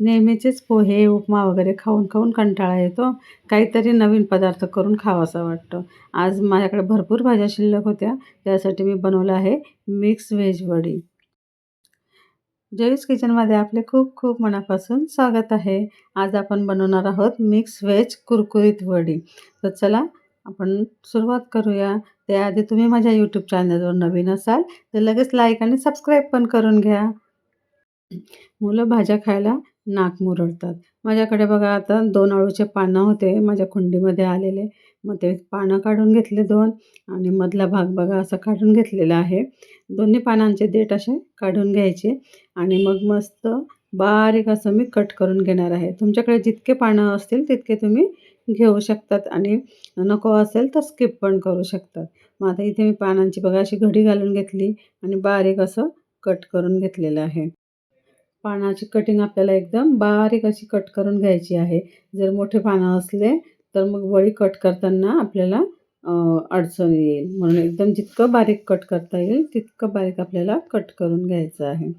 नेहमीचेच पोहे उपमा वगैरे खाऊन खाऊन कंटाळा येतो. काहीतरी नवीन पदार्थ करून खावासा वाटतं. आज माझ्याकडे भरपूर भाज्या शिल्लक होत्या. त्यासाठी मी बनवलं आहे मिक्स व्हेज वडी. जयूस किचनमध्ये आपले खूप खूप मनापासून स्वागत आहे. आज आपण बनवणार आहोत मिक्स व्हेज कुरकुरीत वडी. तर चला आपण सुरुवात करूया. त्याआधी तुम्ही माझ्या यूट्यूब चॅनलवर नवीन असाल तर लगेच लाईक आणि सबस्क्राईब पण करून घ्या. मुलं भाज्या खायला नाक मुरडतात. माझ्याकडे बघा आता दोन अळूचे पानं होते माझ्या कुंडीमध्ये आलेले. मग ते पानं काढून घेतले दोन आणि मधला भाग बघा असा काढून घेतलेला आहे. दोन्ही पानांचे देठ असे काढून घ्यायचे आणि मग मस्त बारीक असं मी कट करून घेणार आहे. तुमच्याकडे जितके पानं असतील तितके तुम्ही घेऊ शकतात आणि नको असेल तर स्किप पण करू शकतात. मग आता इथे मी पानांची बघा अशी घडी घालून घेतली आणि बारीक असं कट करून घेतलेलं आहे. पानाची कटिंग आपल्याला एकदम बारीक अशी कट करून घ्यायची आहे. जर मोठे पानं असले तर मग वळी कट करताना आपल्याला अडचण येईल. म्हणून एकदम जितकं बारीक कट करता येईल तितकं बारीक आपल्याला कट करून घ्यायचं आहे.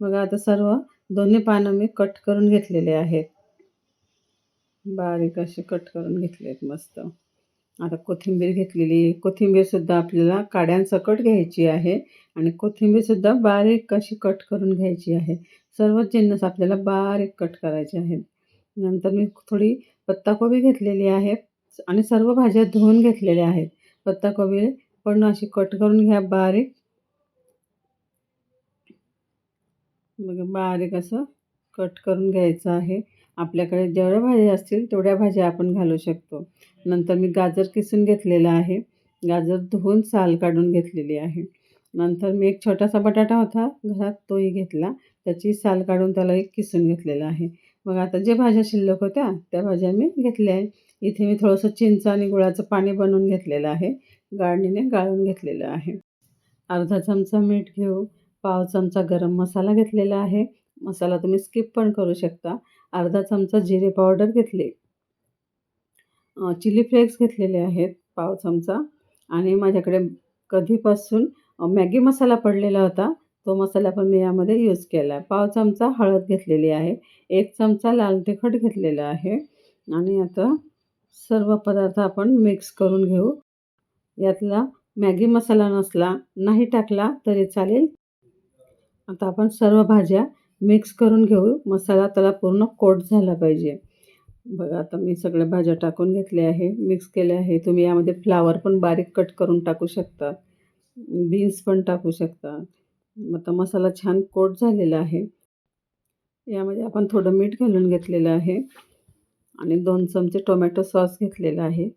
मग आता सर्व दोन्ही पानं मी कट करून घेतलेले आहेत. बारीक असे कट करून घेतले आहेत मस्त. आता कोथिंबीर घेतलेली कोथिंबीरसुद्धा आपल्याला काड्यांसकट घ्यायची आहे आणि कोथिंबीरसुद्धा बारीक अशी कट करून घ्यायची आहे. सर्वच जिन्नस आपल्याला बारीक कट करायचे आहेत. नंतर मी थोडी पत्ताकोबी घेतलेली आहे आणि सर्व भाज्या धुवून घेतलेल्या आहेत. पत्ताकोबी पण अशी कट करून घ्या बारीक. मग बारीक असं कट करून घ्यायचं आहे. आपल्याकडे जेवढ्या भाज्या असतील तेवढ्या भाज्या आपण घालू शकतो. नंतर मी गाजर किसून घेतलेलं आहे. गाजर धुवून साल काढून घेतलेली आहे. नंतर मी एक छोटासा बटाटा होता घरात तोही घेतला. त्याची साल काढून त्याला एक किसून घेतलेला आहे. मग आता जे भाज्या शिल्लक होत्या त्या भाज्या मी घेतल्या आहे. इथे मी थोडंसं चिंच आणि गुळाचं पाणी बनवून घेतलेलं आहे. गाळणीने गाळून घेतलेलं आहे. अर्धा चमचा मीठ घेऊ पाव चमचा गरम मसाला घेतलेला आहे. मसाला तुम्ही स्किप पण करू शकता. अर्धा चमचा जिरे पावडर घेतली. चिली फ्लेक्स घेतलेले आहेत पाव चमचा. आणि माझ्याकडे कधीपासून मॅगी मसाला पडलेला होता तो मसाला पण मी यामध्ये यूज केला आहे पाव चमचा हळद घेतलेली आहे एक चमचा लाल तिखट घेतलेला आहे. आणि आता सर्व पदार्थ आपण मिक्स करून घेऊ. यातला मॅगी मसाला नसला नाही टाकला तरी चालेल. आता आपण सर्व भाज्या मिक्स करून घेऊ. मसाला त्याला पूर्ण कोट झाला पाहिजे. बघा आता मी सगळ्या भाज्या टाकून घेतल्या आहे मिक्स केल्या आहे तुम्ही यामध्ये फ्लावर पण बारीक कट करून टाकू शकता. बीन्स पण टाकू शकता. आता मसाला छान कोट झालेला आहे. यामध्ये आपण थोडं मीठ घालून घेतलेलं आहे आणि दोन चमचे टोमॅटो सॉस घेतलेला आहे.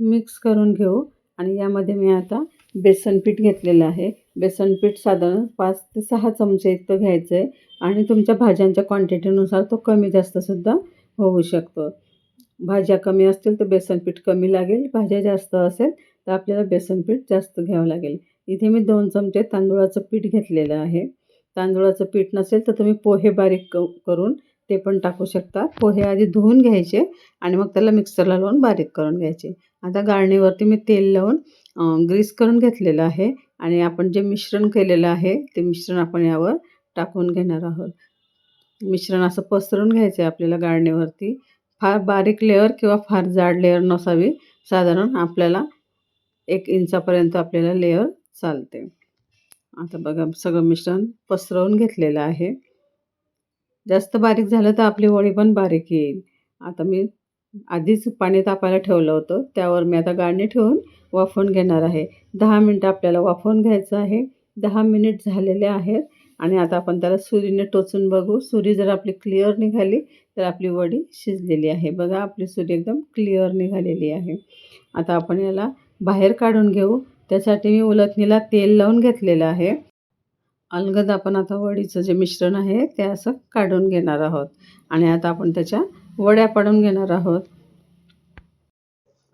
मिक्स करून घेऊ आणि यामध्ये मी आता बेसन पीठ घेतलेलं आहे. बेसन पीठ साधारण पाच ते सहा चमचे इतकं घ्यायचं आहे आणि तुमच्या भाज्यांच्या क्वांटिटीनुसार तो कमी जास्तसुद्धा होऊ शकतो. भाज्या कमी असतील तर बेसन पीठ कमी लागेल. भाज्या जास्त असेल तर आपल्याला बेसन पीठ जास्त घ्यावं लागेल. इथे मी दोन चमचे तांदूळाचं पीठ घेतलेलं आहे. तांदूळाचं पीठ नसेल तर तुम्ही पोहे बारीक क करून ते पण टाकू शकता. पोहे आधी धुवून घ्यायचे आणि मग त्याला मिक्सरला लावून बारीक करून घ्यायचे. आता गाळणीवरती मी तेल लावून ग्रीस करून घेतलेलं आहे आणि आपण जे मिश्रण केलेलं आहे ते मिश्रण आपण यावर टाकून घेणार आहोत. मिश्रण असं पसरून घ्यायचं आहे आपल्याला गाळणीवरती. फार बारीक लेअर किंवा फार जाड लेअर नसावी. साधारण आपल्याला एक इंचापर्यंत आपल्याला लेअर चालते. आता बघा सगळं मिश्रण पसरवून घेतलेलं आहे. जास्त बारीक झालं तर आपली वडी पण बारीक येईल. आता मी आधीच पाणी तापायला ठेवलं होतं. त्यावर मी आता गाळणी ठेवून वाफवून घेणार आहे. दहा मिनटं आपल्याला वाफवून घ्यायचं आहे. दहा मिनिट झालेले आहेत. आणि आता आपण त्याला सुरीने टोचून बघू. सुरी जर आपली क्लिअर निघाली तर आपली वडी शिजलेली आहे. बघा आपली सुरी एकदम क्लिअर निघालेली आहे. आता आपण याला बाहेर काढून घेऊ. त्यासाठी मी उलथणीला तेल लावून घेतलेलं आहे. अलगद आपण आता वडीचं जे मिश्रण आहे ते असं काढून घेणार आहोत. आणि आता आपण त्याच्या वड्या पाडून घेणार आहोत.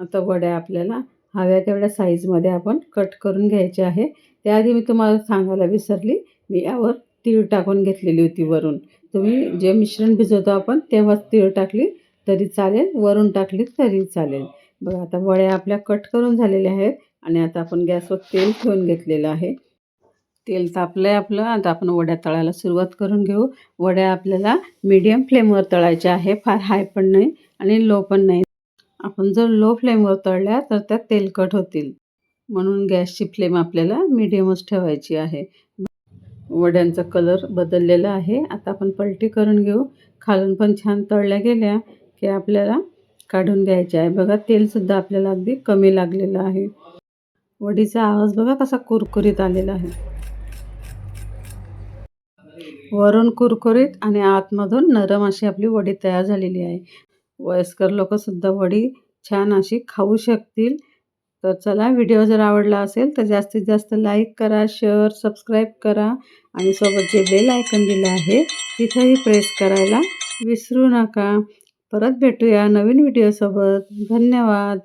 आता वड्या आपल्याला हव्या तेवढ्या साईजमध्ये आपण कट करून घ्यायचे आहे. त्याआधी मी तुम्हाला सांगायला विसरली. मी यावर तीळ टाकून घेतलेली होती वरून. तुम्ही जे मिश्रण भिजवतो आपण तेव्हाच तीळ टाकली तरी चालेल. वरून टाकली तरी चालेल. बघा आता वड्या आपल्या कट करून झालेल्या आहेत आणि आता आपण गॅसवर तेल ठेवून घेतलेलं आहे. तेल तापलं आहे आपलं. आता आपण वड्या तळायला सुरुवात करून घेऊ. वड्या आपल्याला मीडियम फ्लेमवर तळायच्या आहे. फार हाय पण नाही आणि लो पण नाही. आपण जर लो फ्लेमवर तळल्या तर त्या तेलकट होतील. म्हणून गॅसची फ्लेम आपल्याला मिडियमच ठेवायची आहे. वड्यांचा कलर बदललेला आहे. आता आपण पलटी करून घेऊ. खालून पण छान तळल्या गेल्या की आपल्याला काढून घ्यायच्या आहे. बघा तेलसुद्धा आपल्याला अगदी कमी लागलेलं आहे. वडीचा आवाज बघा कसा कुरकुरीत आलेला आहे. वरून कुरकुरीत आणि आतमधून नरम अशी आपली वडी तयार झालेली आहे. वयस्कर लोकंसुद्धा वडी छान अशी खाऊ शकतील. तर चला व्हिडिओ जर आवडला असेल तर जास्तीत जास्त लाईक करा शेअर सबस्क्राईब करा आणि सोबत जे बेल आयकन दिलं आहे तिथंही प्रेस करायला विसरू नका. परत भेटूया नवीन व्हिडिओसोबत. धन्यवाद.